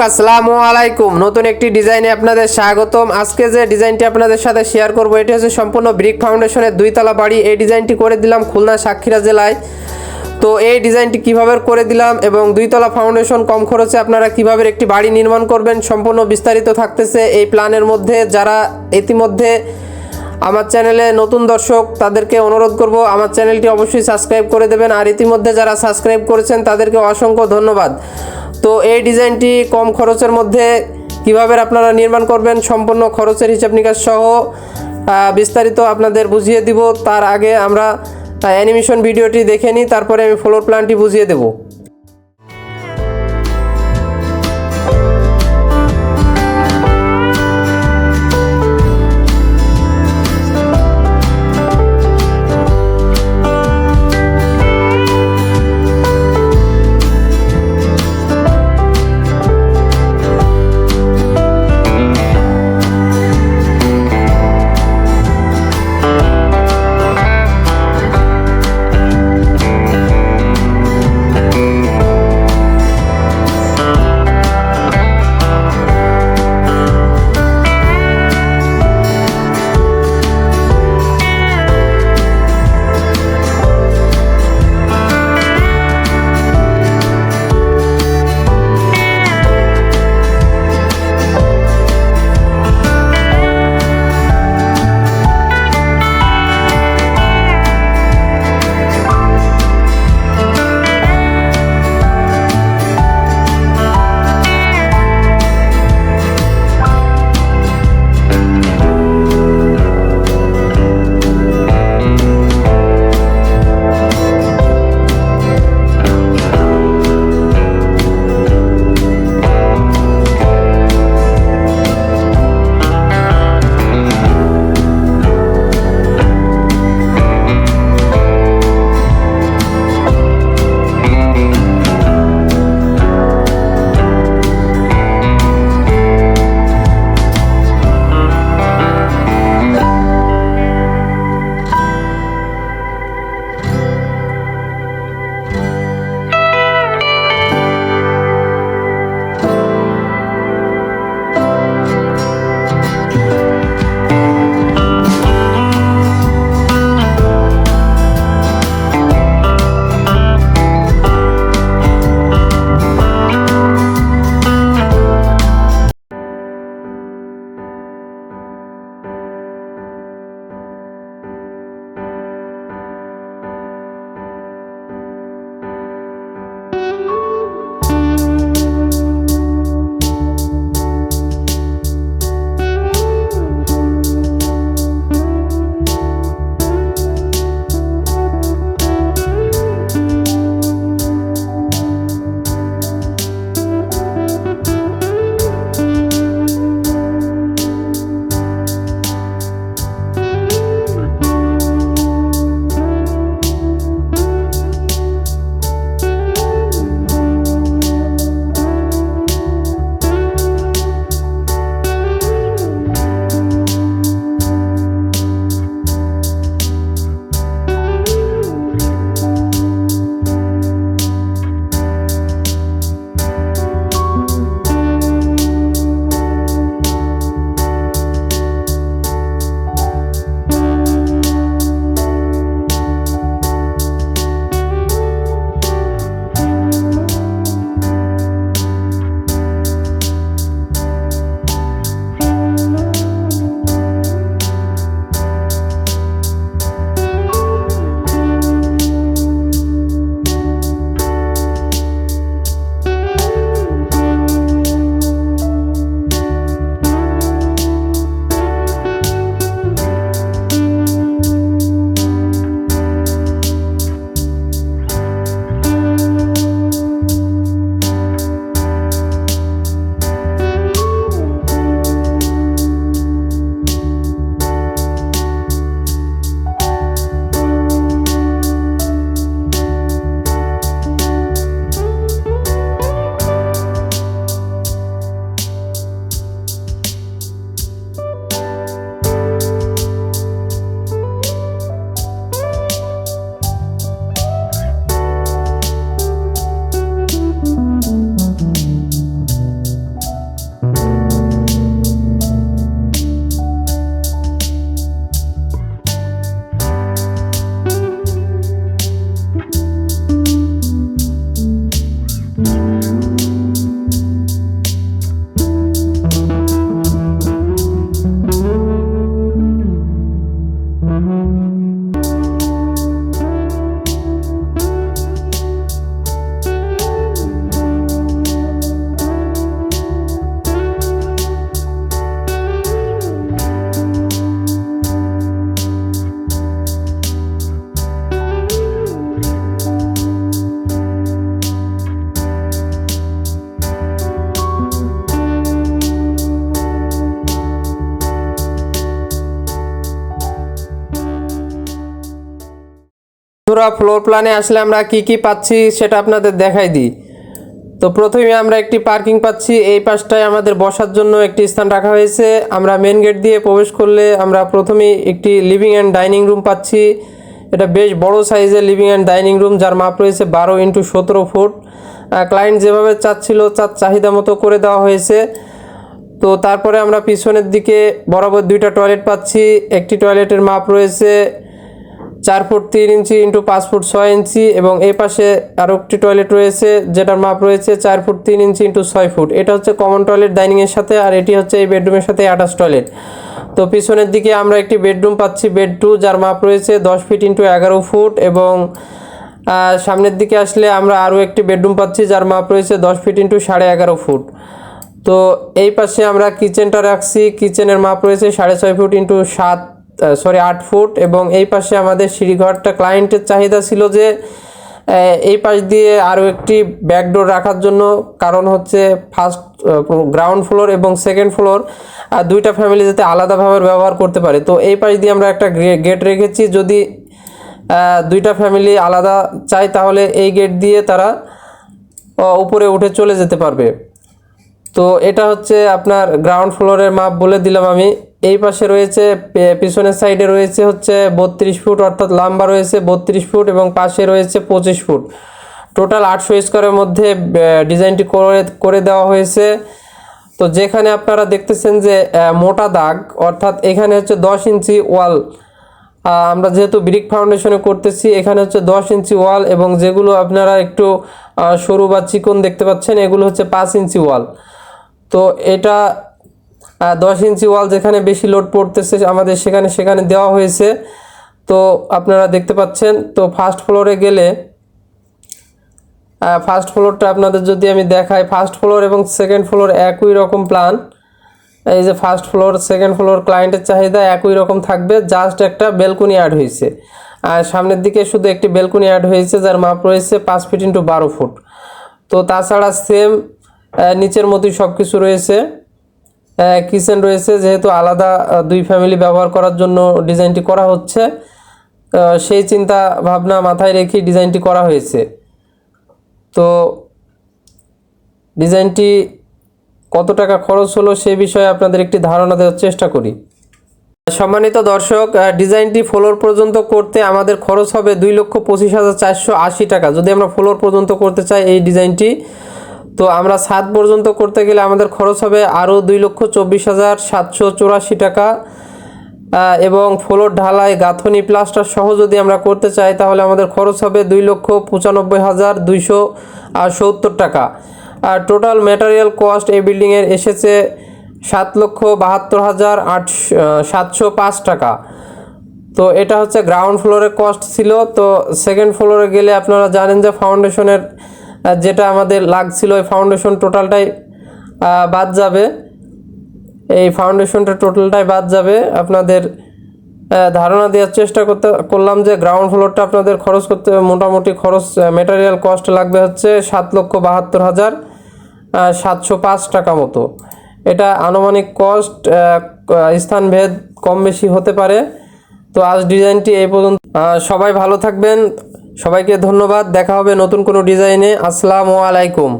আসসালামু আলাইকুম। নতুন একটি ডিজাইনে আপনাদের স্বাগতম। আজকে যে ডিজাইনটি আপনাদের সাথে শেয়ার করব, এটি হচ্ছে সম্পূর্ণ ব্রিক ফাউন্ডেশনের দুইতলা বাড়ি। এই ডিজাইনটি করে দিলাম খুলনা সাক্ষীরা জেলায়। তো এই ডিজাইনটি কীভাবে করে দিলাম এবং দুইতলা ফাউন্ডেশন কম খরচে আপনারা কীভাবে একটি বাড়ি নির্মাণ করবেন, সম্পূর্ণ বিস্তারিত থাকতেছে এই প্ল্যানের মধ্যে। যারা ইতিমধ্যে আমার চ্যানেলে নতুন দর্শক, তাদেরকে অনুরোধ করব, আমার চ্যানেলটি অবশ্যই সাবস্ক্রাইব করে দেবেন। আর ইতিমধ্যে যারা সাবস্ক্রাইব করেছেন, তাদেরকে অসংখ্য ধন্যবাদ। তো এই ডিজাইনটি কম খরচের মধ্যে কীভাবে আপনারা নির্মাণ করবেন সম্পূর্ণ খরচের হিসাব নিকাশ সহ বিস্তারিত আপনাদের বুঝিয়ে দিব। তার আগে আমরা অ্যানিমেশন ভিডিওটি দেখে নিই, তারপরে আমি ফ্লোর প্ল্যানটি বুঝিয়ে দেবো। বন্ধুরা ফ্লোর প্ল্যানে আসলে আমরা কি কি পাচ্ছি সেটা আপনাদের দেখাই দিই। তো প্রথমে আমরা একটি পার্কিং পাচ্ছি। এই পাশটায় আমাদের বসার জন্য একটি স্থান রাখা হয়েছে। আমরা মেন গেট দিয়ে প্রবেশ করলে আমরা প্রথমেই একটি লিভিং অ্যান্ড ডাইনিং রুম পাচ্ছি। এটা বেশ বড় সাইজের লিভিং অ্যান্ড ডাইনিং রুম যার মাপ রয়েছে বারো ইন্টু সতেরো ফুট। ক্লায়েন্ট যেভাবে চাচ্ছিল, তার চাহিদা মতো করে দেওয়া হয়েছে। তো তারপরে আমরা পিছনের দিকে বরাবর দুইটা টয়লেট পাচ্ছি। একটি টয়লেটের মাপ রয়েছে চার ফুট তিন ইঞ্চি ইন্টু পাঁচ ফুট ছয় ইঞ্চি এবং এই পাশে আরও একটি টয়লেট রয়েছে, যেটার মাপ রয়েছে চার ফুট তিন ইঞ্চি ইন্টু ছয় ফুট। এটা হচ্ছে কমন টয়লেট ডাইনিংয়ের সাথে আর এটি হচ্ছে এই বেডরুমের সাথে অ্যাটাচ টয়লেট তো পিছনের দিকে আমরা একটি বেডরুম পাচ্ছি বেড টু যার মাপ রয়েছে দশ ফিট ইন্টু এগারো ফুট এবং সামনের দিকে আসলে আমরা আরও একটি বেডরুম পাচ্ছি, যার মাপ রয়েছে দশ ফিট ইন্টু সাড়ে এগারো ফুট। তো এই পাশে আমরা কিচেনটা রাখছি কিচেনের মাপ রয়েছে সাড়ে ছয় ফুট ইন্টু সাত সরি আট ফুট এবং এই পাশে আমাদের সিঁড়িঘরটা ক্লায়েন্টের চাহিদা ছিল যে এই পাশ দিয়ে আরও একটি ব্যাকডোর রাখার জন্য। কারণ হচ্ছে ফার্স্ট গ্রাউন্ড ফ্লোর এবং সেকেন্ড ফ্লোর দুইটা ফ্যামিলি যাতে আলাদাভাবে ব্যবহার করতে পারে। তো এই পাশ দিয়ে আমরা একটা গেট রেখেছি। যদি দুইটা ফ্যামিলি আলাদা চায়, তাহলে এই গেট দিয়ে তারা উপরে উঠে চলে যেতে পারবে। তো এটা হচ্ছে আপনার গ্রাউন্ড ফ্লোরের মাপ বলে দিলাম আমি। এই পাশে রয়েছে পিছনের সাইডে রয়েছে হচ্ছে বত্রিশ ফুট, অর্থাৎ লম্বা রয়েছে বত্রিশ ফুট এবং পাশে রয়েছে পঁচিশ ফুট। টোটাল আটশো স্কোয়ারের মধ্যে ডিজাইনটি করে করে দেওয়া হয়েছে। তো যেখানে আপনারা দেখতেছেন যে মোটা দাগ, অর্থাৎ এখানে হচ্ছে দশ ইঞ্চি ওয়াল। আমরা যেহেতু ব্রিক ফাউন্ডেশনে করতেছি, এখানে হচ্ছে দশ ইঞ্চি ওয়াল এবং যেগুলো আপনারা একটু সরু বা চিকন দেখতে পাচ্ছেন, এগুলো হচ্ছে পাঁচ ইঞ্চি ওয়াল। তো এটা দশ ইঞ্চি ওয়াল যেখানে বেশি লোড পড়তেছে আমাদের সেখানে সেখানে দেওয়া হয়েছে। তো আপনারা দেখতে পাচ্ছেন, তো ফার্স্ট ফ্লোরে গেলে ফার্স্ট ফ্লোরটা আপনাদের যদি আমি দেখাই ফার্স্ট ফ্লোর এবং সেকেন্ড ফ্লোর একই রকম প্ল্যান এই যে ফার্স্ট ফ্লোর সেকেন্ড ফ্লোর ক্লায়েন্টের চাহিদা একই রকম থাকবে জাস্ট একটা বেলকুনি অ্যাড হয়েছে। আর সামনের দিকে শুধু একটি বেলকুনি অ্যাড হয়েছে, যার মাপ রয়েছে পাঁচ ফিট ইন্টু বারো ফুট তো তাছাড়া সেম নিচের মতোই সব কিছু রয়েছে। কিচেন রয়েছে, যেহেতু আলাদা দুই ফ্যামিলি ব্যবহার করার জন্য ডিজাইনটি করা হচ্ছে। সেই চিন্তা ভাবনা মাথায় রেখে ডিজাইনটি করা হয়েছে। তো ডিজাইনটি কত টাকা খরচ হলো সে বিষয়ে আপনাদের একটি ধারণা দেওয়ার চেষ্টা করি। সম্মানিত দর্শক ডিজাইনটি ফ্লোর পর্যন্ত করতে আমাদের খরচ হবে দুই লক্ষ পঁচিশ হাজার চারশো আশি টাকা। যদি আমরা ফ্লোর পর্যন্ত করতে চাই, এই ডিজাইনটি তো আমরা সাত পর্যন্ত করতে গেলে আমাদের খরচ হবে আরও দুই লক্ষ চব্বিশ হাজার সাতশো চুরাশি টাকা। এবং ফ্লোর, ঢালাই, গাঁথনি, প্লাস্টার সহ যদি আমরা করতে চাই, তাহলে আমাদের খরচ হবে দুই লক্ষ পঁচানব্বই হাজার দুইশো সত্তর টাকা। আর টোটাল ম্যাটেরিয়াল কস্ট এই বিল্ডিংয়ের এসেছে সাত লক্ষ বাহাত্তর হাজার আটশো সাতশো পাঁচ টাকা। তো এটা হচ্ছে গ্রাউন্ড ফ্লোরের কস্ট ছিল। তো সেকেন্ড ফ্লোরে গেলে আপনারা জানেন যে ফাউন্ডেশনের যেটা আমাদের লাগছিল ওই ফাউন্ডেশন টোটালটাই বাদ যাবে। এই ফাউন্ডেশনটা টোটালটাই বাদ যাবে। আপনাদের ধারণা দেওয়ার চেষ্টা করতে, করলাম যে গ্রাউন্ড ফ্লোরটা আপনাদের খরচ করতে, মোটামুটি খরচ মেটেরিয়াল কস্ট লাগবে হচ্ছে সাত লক্ষ বাহাত্তর হাজার সাতশো পাঁচ টাকা মতো। এটা আনুমানিক কস্ট স্থানভেদ কম বেশি হতে পারে। তো আজ ডিজাইনটি এই পর্যন্ত। সবাই ভালো থাকবেন। সবাইকে ধন্যবাদ। দেখা হবে নতুন কোনো ডিজাইনে। আসসালামু আলাইকুম।